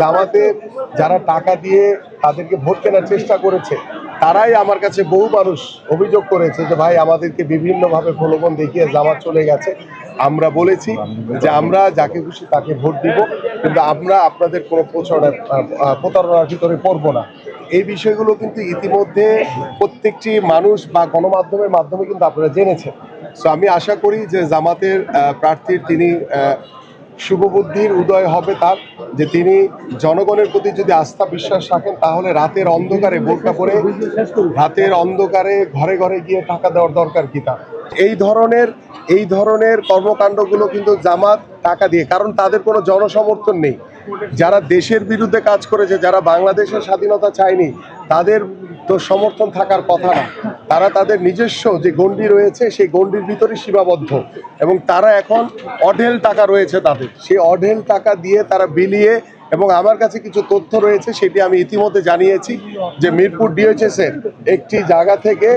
জামাতের যারা টাকা দিয়ে তাদেরকে ভোট কেনার চেষ্টা করেছে তারাই আমার কাছে বহু মানুষ অভিযোগ করেছে যে ভাই আমাদেরকে বিভিন্নভাবে প্রলোভন দেখিয়ে জামাত চলে গেছে। আমরা বলেছি যে আমরা যাকে খুশি তাকে ভোট দিব কিন্তু আমরা আপনাদের কোনো প্রচারণার আহ, প্রতারণার ভিতরে পড়ব না। এই বিষয়গুলো কিন্তু ইতিমধ্যে প্রত্যেকটি মানুষ বা গণমাধ্যমের মাধ্যমে কিন্তু আপনারা জেনেছেন। সো আমি আশা করি যে জামাতের প্রার্থীর তিনি শুভবুদ্ধির উদয় হবে তার, যে তিনি জনগণের প্রতি যদি আস্থা বিশ্বাস রাখেন, তাহলে রাতের অন্ধকারে বোরকা পরে রাতের অন্ধকারে ঘরে ঘরে গিয়ে টাকা দেওয়ার দরকার কি তার? এই ধরনের এই ধরনের কর্মকাণ্ডগুলো কিন্তু জামাত টাকা দিয়ে, কারণ তাদের কোনো জনসমর্থন নেই। যারা দেশের বিরুদ্ধে কাজ করেছে, যারা বাংলাদেশের স্বাধীনতা চায়নি, তাদের তো সমর্থন থাকার কথা না। তারা তাদের নিজস্ব যে গণ্ডি রয়েছে, সেই গণ্ডির ভিতরে সীমাবদ্ধ। এবং তারা এখন অঢেল টাকা রয়েছে তাদের। সেই অঢেল টাকা দিয়ে তারা বিলিয়ে এবং আমার কাছে কিছু তথ্য রয়েছে, সেটি আমি ইতিমধ্যে জানিয়েছি যে মিরপুর ডিএইচএস এর একটি জায়গা থেকে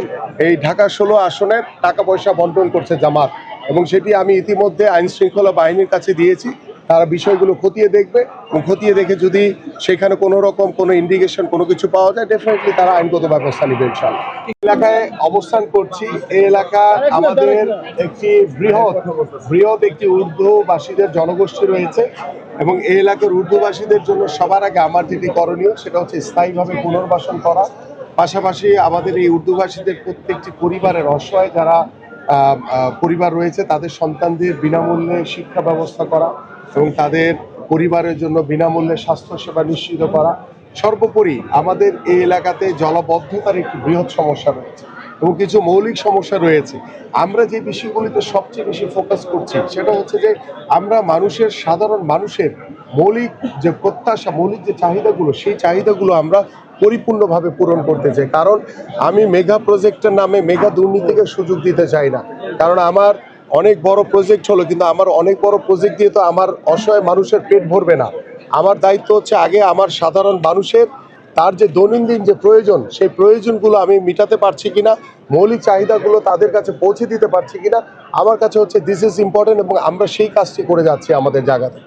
এই ঢাকা ষোলো আসনের টাকা পয়সা বন্টন করছে জামাত। এবং সেটি আমি ইতিমধ্যে আইন শৃঙ্খলা বাহিনীর কাছে দিয়েছি। তারা বিষয়গুলো খতিয়ে দেখবে এবং খতিয়ে দেখে যদি সেখানে কোনো রকম কোনো ইন্ডিকেশন কোনো কিছু পাওয়া যায় ডেফিনেটলি তারা আইনগত ব্যবস্থা নেবে ইনশাল্লাহ এলাকায় অবস্থান করছি। এই এলাকা আমাদের একটি বৃহৎ বৃহৎ একটি উর্দুভাষীদের জনগোষ্ঠী রয়েছে এবং এই এলাকার উর্দুভাষীদের জন্য সবার আগে আমার যেটি করণীয় সেটা হচ্ছে স্থায়ীভাবে পুনর্বাসন করা। পাশাপাশি আমাদের এই উর্দুভাষীদের প্রত্যেকটি পরিবারের অসহায় যারা পরিবার রয়েছে, তাদের সন্তানদের বিনামূল্যে শিক্ষা ব্যবস্থা করা এবং তাদের পরিবারের জন্য বিনামূল্যে স্বাস্থ্যসেবা নিশ্চিত করা। সর্বোপরি আমাদের এই এলাকাতে জলবদ্ধতার একটি বৃহৎ সমস্যা রয়েছে। এবং কিছু মৌলিক সমস্যা রয়েছে। আমরা যে বিষয়গুলিতে সবচেয়ে বেশি ফোকাস করছি, সেটা হচ্ছে যে আমরা মানুষের, সাধারণ মানুষের মৌলিক যে প্রত্যাশা, মৌলিক যে চাহিদাগুলো, সেই চাহিদাগুলো আমরা পরিপূর্ণভাবে পূরণ করতে চাই। কারণ আমি মেগা প্রজেক্টের নামে মেগা দুর্নীতিকে সুযোগ দিতে চাই না। কারণ আমার অনেক বড় প্রজেক্ট হলো, কিন্তু আমার অনেক বড় প্রজেক্ট দিয়ে তো আমার অসহায় মানুষের পেট ভরবে না। আমার দায়িত্ব হচ্ছে আগে আমার সাধারণ মানুষের তার যে দৈনন্দিন যে প্রয়োজন, সেই প্রয়োজনগুলো আমি মিটাতে পারছি কিনা, মৌলিক চাহিদাগুলো তাদের কাছে পৌঁছে দিতে পারছি কিনা, আমার কাছে হচ্ছে দিস ইজ ইম্পর্টেন্ট এবং আমরা সেই কাজটি করে যাচ্ছি আমাদের জায়গাতে।